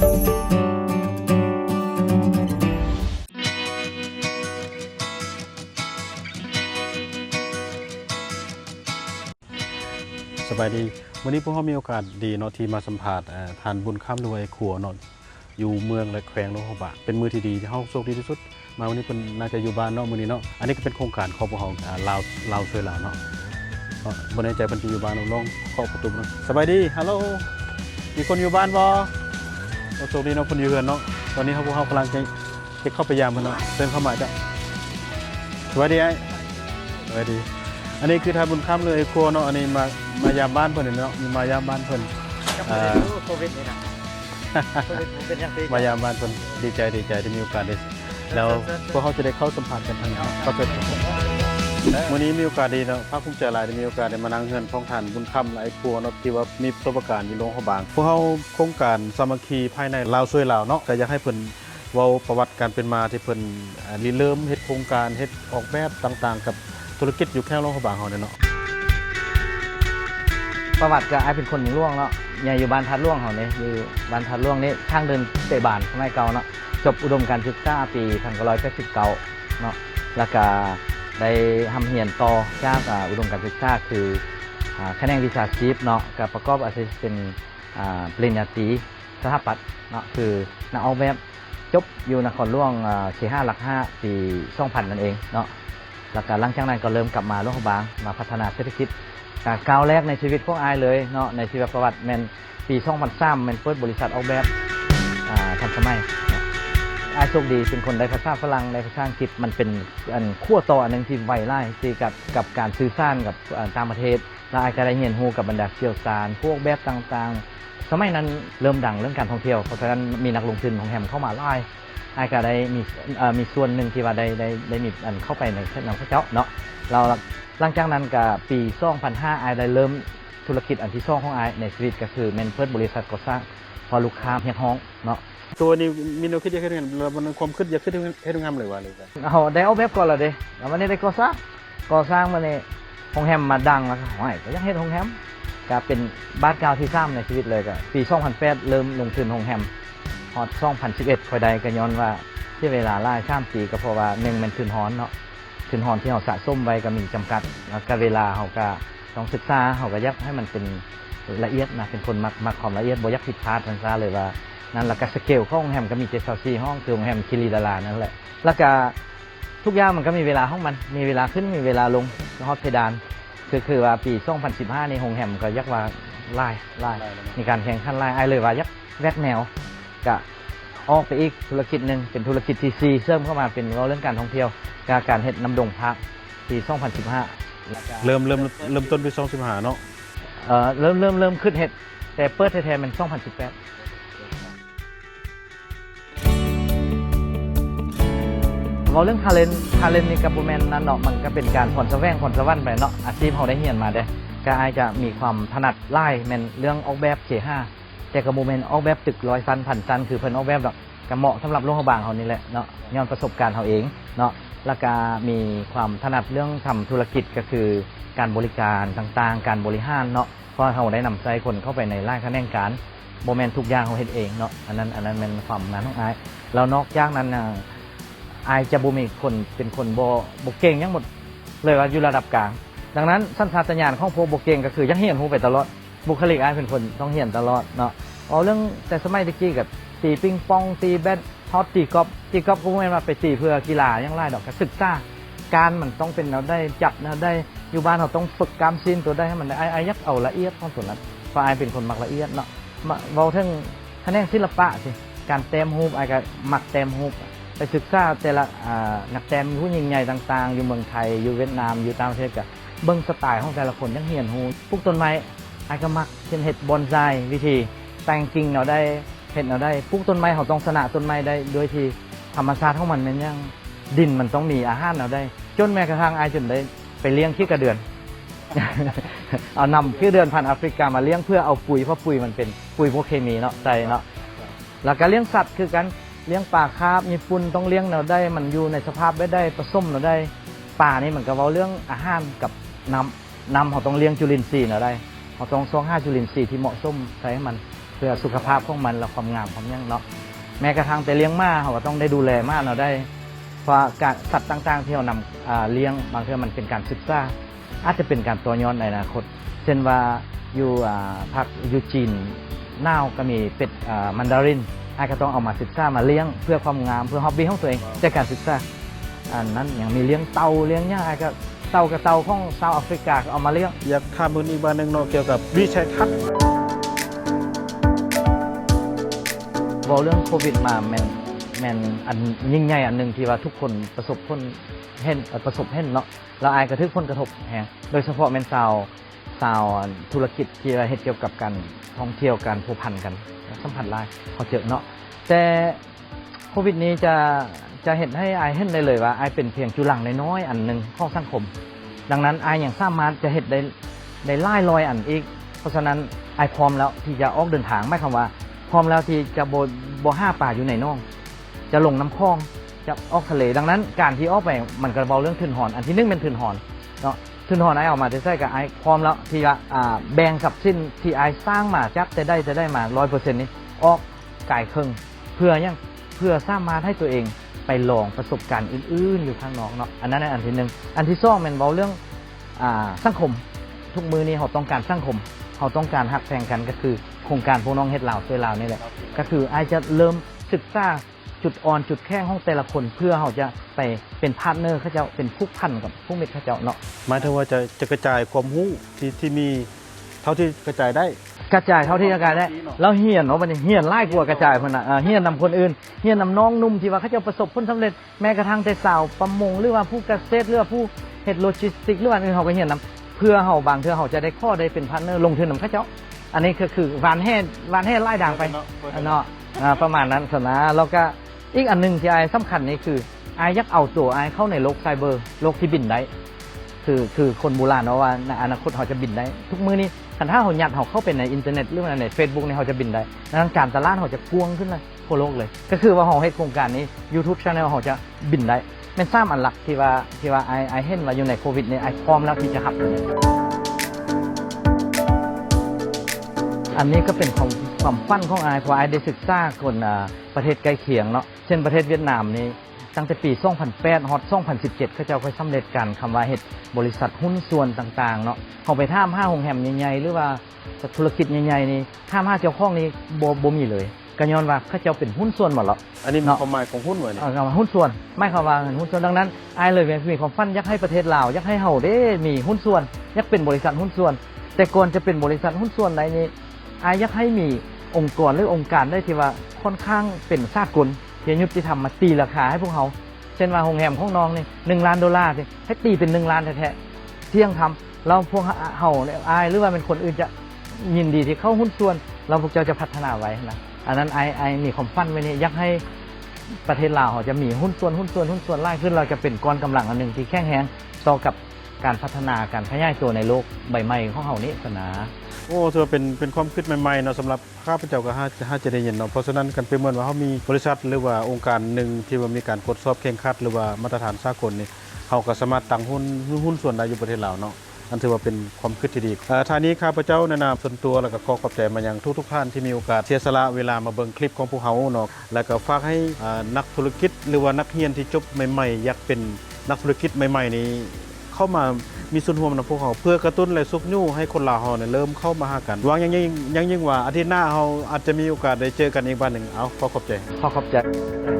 สบายดีวันนี้พวกเรามีโอกาสดีเนาะที่มาสัมผัสทานบุญข้ามรวยครัวเนาะอยู่เมืองและแขวงโลหะบะเป็นมือที่ดีที่เฮาโชคดีที่สุด มาวันนี้เป็นน่าจะอยู่บ้านเนาะมื้อนี้เนาะอันนี้ก็เป็นโครงการของพวกเราอ่าลาวลาวช่วยลาวเนาะบ่แน่ใจเพิ่นสิอยู่บ้านหรือลองเคาะประตูเนาะสบายดีฮัลโหลมีคนอยู่บ้านบ่ โอ้โชคดีเนาะคนอยู่เฮือนเนาะตอนนี้เขาพวกเรากำลังจะจะเข้าไปยามเพิ่นเนาะเดินเข้ามาจ้ะสวัสดีไอ้สวัสดี อันนี้คือทานบุญข้ามเลยครัวเนาะอันนี้มามายามบ้านเพิ่นเนาะมีมายามบ้านเพิ่นกับอ่าโควิดนี่นะโควิดมันเป็นอย่างที่มายามบ้านเพิ่นดีใจดีใจที่มีโอกาสได้แล้วพวกเขาจะได้เข้าสัมผัสกันทางนี้ก็เป็น วันนี้มีโอกาสดีเนาะภาคภูมิใจหลายได้มีโอกาสได้มานั่งเฮือนท้องฐานบุญค่ำหลายครัวเนาะที่ว่ามีประสบการณ์อยู่โรงพยาบาลพวกเขาโครงการสามัคคีภายในลาวช่วยลาวเนาะก็อยากให้เพิ่นเว้าประวัติการเป็นมาที่เพิ่นอ่าริเริ่มเฮ็ดโครงการเฮ็ดออกแบบต่างๆ กับธุรกิจอยู่แค่โรงพยาบาลเฮาเนี่ยเนาะประวัติก็ไอ้เป็นคนล่วงเนาะใหญ่อยู่บ้านทัดล่วงเขาเนี่ยอยู่บ้านทัดล่วงนี่ทางเดินเตะบานสมัยเก่าเนาะจบอุดมการศึกษาปีพันเก้าร้อยแปดสิบเก้าเนาะแล้วก็ ได้ทำเหียนต่อจากอุดมการศึกษาคือคะแนนวิชาชีพเนาะกับประกอบอาชีพเป็นปริญญาตรีสถาปัตย์เนาะคือนักออกแบบจบอยู่นครหลวงเชห้าหลักห้าปีสองพันนั่นเองเนาะแล้วก็หลังจากนั้นก็เริ่มกลับมาโรงพยาบาลมาพัฒนาเศรษฐกิจก้าวแรกในชีวิตของอายเลยเนาะในชีวประวัติแมนปี2003แมนเปิดบริษัทออกแบบทันสมัย อาโชคดีเป็นคนได้ภาษาฝรั่งได้ภาษาอังกฤษมันเป็นอันขั้วต่ออันหนึงที่ไวไล่ที่กับกับการสื่อสร้ารกับต่างประเทศและอายก็ได้เรียนรู้กับบรรดาเชี่ยวชาญพวกแบบต่างๆ สมัยนั้นเริ่มดังเรื่องการท่องเที่ยวเพราะฉะนั้นมีนักลงทุนของแฮมเข้ามาไล่ไอ้ายก็ได้มีมีส่วนหนึ่งที่ว่าได้ได้ได้มีอันเข้าไปในนำพระเจ้าเนาะเราหลังจากนั้นก็ปี2005ไอ้ายได้เริ่มธุรกิจอันที่สองของไอ้ในชีวิตก็คือเมนเพิร์ดบริษัทก่อสร้างพอลูกค้าเฮียห้องเนาะ ตัวนี้มีแนวคิดอยากเฮ็ดงานแล้วมันความคิดอยากเฮ็ดเฮ็ดงานเลยว่าเลยจ้ะเอาได้เอาแบบก่อนละเด้แล้ววันนี้ได้ก่อสร้างก่อสร้างมาเนี่ยโรงแรมมาดังแล้วก็ห้อยก็ยังเฮ็ดโรงแรมก็เป็นบ้านเก่าที่สร้างในชีวิตเลยก็ปี2008เริ่มลงทุนโรงแรมฮอด2011คอยใดก็ย้อนว่าที่เวลาล่าข้ามปีก็เพราะว่าหนึ่งมันคืนฮ้อนเนาะคืนฮ้อนที่เราสะสมไว้ก็มีจำกัดแล้วก็เวลาเราก็ต้องศึกษาเราก็อยักให้มันเป็นละเอียดนะเป็นคนมักมักความละเอียดบ่อยักผิดพลาดทันซาเลยว่า นั่นแล้วก็สเกลของโรงแรมก็มีเจ็ดสี่ห้องคือโรงแรมคิริดารานั่นแหละแล้วก็ทุกอย่างมันก็มีเวลาของมันมีเวลาขึ้นมีเวลาลงฮอตเพดานคือคือว่าปี2015ในโรงแรมก็ยักว่าไล่ไล่มีการแข่งขันไล่ไอ้เลยว่ายักแวกแนวก็ออกไปอีกธุรกิจหนึ่งเป็นธุรกิจที่ซีเสริมเข้ามาเป็นเรื่องการท่องเที่ยวการการเฮ็ดน้ำดงพักปี 2015แล้วก็เริ่มเริ่มเริ่มต้นปี 2015 เนาะเอ่อเริ่มเริ่มเริ่มขึ้นเฮ็ดแต่เปิดแท้ๆมัน 2018 เราเรื่องทาเลนทาเลนนี่กับโบแมนนั่นเนาะมันก็เป็นการผ่อนสะแวงผ่อนสะวันไปเนาะอาชีพเขาได้เรียนมาเด้ก็อายจะมีความถนัดไล่แมนเรื่องออกแบบเขห้าแต่กับโมเมนออกแบบตึกร้อยซันพันซันคือเพิ่นออกแบบดอกก็เหมาะสำหรับโรงพยาบาลเขานี่แหละเนาะย้อนประสบการณ์เขาเองเนาะแล้วก็มีความถนัดเรื่องทำธุรกิจก็คือการบริการต่างๆ การบริหารเนาะเพราะเขาได้นำใจคนเข้าไปในร่างคะแนนการโมเมนต์ทุกอย่างเขาเฮ็ดเองเนาะอันนั้นอันนั้นเป็นความงานของอายแล้วนอกจากนั้นน่ะ อายจะบ่มีคนเป็นคนบ่บ่เก่งยังหมดเลยว่าอยู่ระดับกลาง ดังนั้นสัญชาตญาณของพวกบ่เก่งก็คือยังเฮียนฮู้ไปตลอดบุคลิกอายเป็นคนต้องเฮียนตลอดเนาะเอาเรื่องแต่สมัยตะกี้กับตีปิงปองตีแบดฮอตตีกอล์ฟตีกอล์ฟก็ไม่มาไปตีเพื่อกีฬายังไล่ดอกก็ศึกษาการมันต้องเป็นเราได้จับเราได้อยู่บ้านเราต้องฝึกกล้ามซีนตัวได้ให้มันได้ไอ้ไอ้ยักเอาละเอียดของส่วนนั้นเพราะไอ้เป็นคนมักละเอียดเนาะมาเว้าถึงคะแนนศิลปะสิการเต็มรูปไอ้ก็มักเต็มรูป ไปศึกษาแต่ละนักเต็มผู้หญิงใหญ่ต่าง ๆ อยู่เมืองไทย อยู่เวียดนาม อยู่ต่างประเทศก็เบิ่งสไตล์ของแต่ละคนยังเหียนฮูปลูกต้นไม้ไอ้ก็มักเช่นเห็ดบอนไซวิธี แต่งกิ่งเราได้เห็ดเราได้ปลูกต้นไม้เขาต้องสนะต้นไม้ได้โดยที่ธรรมชาติของมันมันยังดินมันต้องมีอาหารเราได้ จนแม้กระทั่งไอ้จนได้ไปเลี้ยงขี้กระเดือน เอานำขี้เดือนพันธุ์แอฟริกามาเลี้ยงเพื่อเอาปุ๋ยเพราะปุ๋ยมันเป็นปุ๋ยพวกเคมีเนาะใส่เนาะแล้วก็เลี้ยงสัตว์คือกัน เลี้ยงปลาคาร์ฟมีปุ่นต้องเลี้ยงเราได้ มันอยู่ในสภาพได้ได้ผสมเราได้ปลานี่เหมือนกับว่าเรื่องอาหารกับน้ำน้ำเขาต้องเลี้ยงจุลินทรีย์เราได้เราต้องซองห้าจุลินทรีย์ที่เหมาะสมใช้ให้มันเพื่อสุขภาพของมันและความงามของยังเนาะแม้กระทั่งแต่เลี้ยงม้าเขาก็ต้องได้ดูแลม้าเราได้เพราะการสัตว์ต่างๆ ที่เรานำเลี้ยงบางทีมันเป็นการศึกษาอาจจะเป็นการตัวยอนในอนาคต เช่นว่าอยู่ภาคอยู่จีนน่าวก็มีเป็ดมันดาริน อาจก็ต้องเอามาศึกษามาเลี้ยงเพื่อความงามเพื่อฮอบบี้ของตัวเองจากการศึกษาอันนั้นอย่างมีเลี้ยงเต่าเลี้ยงหญ้าก็เต่ากับเต่าของซาวแอฟริกาก็เอามาเลี้ยงอยากถามเพิ่นอีกบ้านหนึงเนาะเกี่ยวกับวิชัยทัศน์บอกเรื่องโควิดมาแมนแมนอันยิ่งใหญ่อันหนึ่งที่ว่าทุกคนประสบผลเห็นเอ่อประสบเห็นเนาะแล้วอายกระทึกผลกระทบแฮงโดยเฉพาะแมนซา วซาวธุรกิจที่ว่าเฮ็ดเกี่ยวกับการท่องเที่ยวการผูกพันกันสัมพันธ์ลายเขาเจอเนาะแต่โควิดนี้จะจะเห็นให้อายเห็นได้เลยว่าอายเป็นเพียงจุลังน้อยอันหนึ่งของสังคม ดังนั้นอายอย่างสามารถจะเห็นได้ได้ไล่ลอยอันอีก เพราะฉะนั้นอายพร้อมแล้วที่จะออกเดินทางไม่คำว่า พร้อมแล้วที่จะโบโบห้าป่าอยู่ในน่อง จะลงน้ำคลองจะออกทะเลดังนั้น การที่ออกไปมันกระเบาเรื่องทืนหอน อันที่หนึ่งเป็นทืนหอนเนาะ ทืนหอนไอออกมาจะใช่กับไอพร้อมแล้วที่จะอ่าแบ่งกับสิ้นที่ไอสร้างมาจักจะได้จะได้มาร้อยเปอร์เซ็นต์นี้ออกกายครึ่งเพื่อยังเพื่อสร้างมาให้ตัวเองไปลองประสบการณ์อื่นๆอยู่ข้างนอกเนาะอันนั้นอันที่หนึ่งอันที่สองเป็นเบาเรื่องอ่าสังคมทุกมือนี้เขาต้องการสังคมเขาต้องการหักแพงกันก็คือโครงการพวกน้องเฮ็ดลาวช่วยลาวนี่แหละก็คือไอจะเริ่มศึกษา จุดอ่อนจุดแข็งของแต่ละคนเพื่อเขาจะไปเป็นพาร์ทเนอร์เขาเจ้าเป็นผู้พันกับผู้เม็ดเขาเจ้าเนาะหมายถึงว่าจะจะกระจายความรู้ที่ที่มีเท่าที่กระจายได้ กระจายเท่าที่จะกระจายได้แล้วเฮียนเนาะมันเฮียนไล่กว่ากระจายเพิ่นน่ะเอ่อเฮียนนำคนอื่นเฮียนนำน้องนุ่มที่ว่าเขาเจะประสบผลสำเร็จแม้กระทั่งแต่สาวประมงหรือว่าผู้เกษตรหรือว่าผู้เฮ็ดโลจิสติกหรือว่าอื่นเขาก็เฮียนนำเพื่อเฮาบางเทื่อเขาจะได้ข้อได้เป็นพาร์ทเนอร์ลงทุนนำเขาเจ้า อันนี้คือคือวานแห่วานแห่ไล่ด่างไปเนาะอ่าประมาณนั้นสนะแล้วก็ อีกอันหนึ่งที่ไอ้สำคัญนี่คือไอ้ยักเอาตัวไอ้เข้าในโลกไซเบอร์โลกที่บินได้คือคือคนโบราณเนาะว่าในอนาคตเขาจะบินได้ ทุกมือนี้คันถ้าเขาหยัดเขาเข้าไปในอินเทอร์เน็ตหรือในเฟซบุ๊กนี่เขาจะบินได้ดังนั้นการตลาดเขาจะกวงขึ้นเลยทั่วโลกเลย ก็คือว่าเขาให้โครงการนี้ YouTube Channel เขาจะบินได้เป็นสร้างอันหลักที่ว่าที่ว่าไอ้ไอ้เห็นว่าอยู่ในโควิดเนี่ยไอ้พร้อมแล้วที่จะหับเลยอันนี้ก็เป็นความ ความฟันของอายเพราะอายได้ศึกษาคนอ่าประเทศใกล้เคียงเนาะเช่นประเทศเวียดนามนี่ตั้งแต่ปี 2008 ฮอต 2017 เขาเจ้าค่อยสำเร็จกันคำว่าเฮ็ดบริษัทหุ้นส่วนต่าง ๆ เนาะเขาไปท่ามห้าโรงแรมใหญ่ๆ หรือว่าธุรกิจใหญ่ๆ นี่ท่ามห้าเจ้าของนี่บ่บ่มีเลยก็ย้อนว่าเขาเจ้าเป็นหุ้นส่วนหมดแล้วอันนี้มีเนาะความหมายของหุ้นไว้นี่เอาคำว่าหุ้นส่วน ไม่คำว่าเงินหุ้นส่วนดังนั้นอายเลยมีความฝันอยากให้ประเทศลาวอยากให้เฮาได้มีหุ้นส่วนอยากเป็นบริษัทหุ้นส่วน แต่ก่อนจะเป็นบริษัทหุ้นส่วนไหนนี่ อายอยากให้มีองค์กรหรือองค์การได้ที่ว่าค่อนข้างเป็นสากลที่ยุติธรรมมาตีราคาให้พวกเขาเช่นว่าโรงแรมของน้องนี่หนึ่งล้านดอลลาร์สิให้ตีเป็นหนึ่งล้านแท้ๆเที่ยงทำเราพวกเฮาเนี่ยอายหรือว่าเป็นคนอื่นจะยินดีที่เข้าหุ้นส่วน เราพวกเจ้าจะพัฒนาไว้นะอันนั้นไอไอมีความฝันไว้นี่อยากให้ประเทศลาวเขาจะมีหุ้นส่วนหุ้นส่วนหุ้นส่วนไล่ขึ้นเราจะเป็นก้อนกำลังอันหนึ่งที่แข็งแรงต่อกับการพัฒนาการขยายตัวในโลกใบใหม่ของเขานี้สนา โอ้ถือว่าเป็นเป็นความคิดใหม่ๆเนาะสำหรับข้าพเจ้าก็ห้าห้าจะได้ยินเนาะเพราะฉะนั้นกันเป็นเหมือนว่าเขามีบริษัทหรือว่าองค์การหนึ่งที่ว่ามีการกดสอบเข่งคัด หรือว่ามาตรฐานสากลนี่เขาก็สามารถตั้งหุ้นหุ้นส่วนได้อยู่ประเทศลาวเนาะอันถือว่าเป็นความคิดที่ดีอ่อท่านี้ข้าพเจ้าในนามส่วนตัวแล้วก็ขอขอบใจมายังทุกๆท่านที่มีโอกาสเสียสละเวลามาเบิ่งคลิปของพวกเขาเนาะแล้วก็ฝากให้อ่านักธุรกิจ หรือว่านักเรียนที่จบใหม่ๆอยากเป็นนักธุรกิจใหม่ ๆ นี้เข้ามา มีส่วนร่วมในพวกเขาเพื่อกระตุ้นและซุกยู่ให้คนลาวเฮาเนี่ยเริ่มเข้ามาหากันหวังยังยิ่งยังยิ่งว่าอาทิตย์หน้าเฮาอาจจะมีโอกาสได้เจอกันอีกบ้านหนึ่งเอาขอขอบใจขอขอบใจ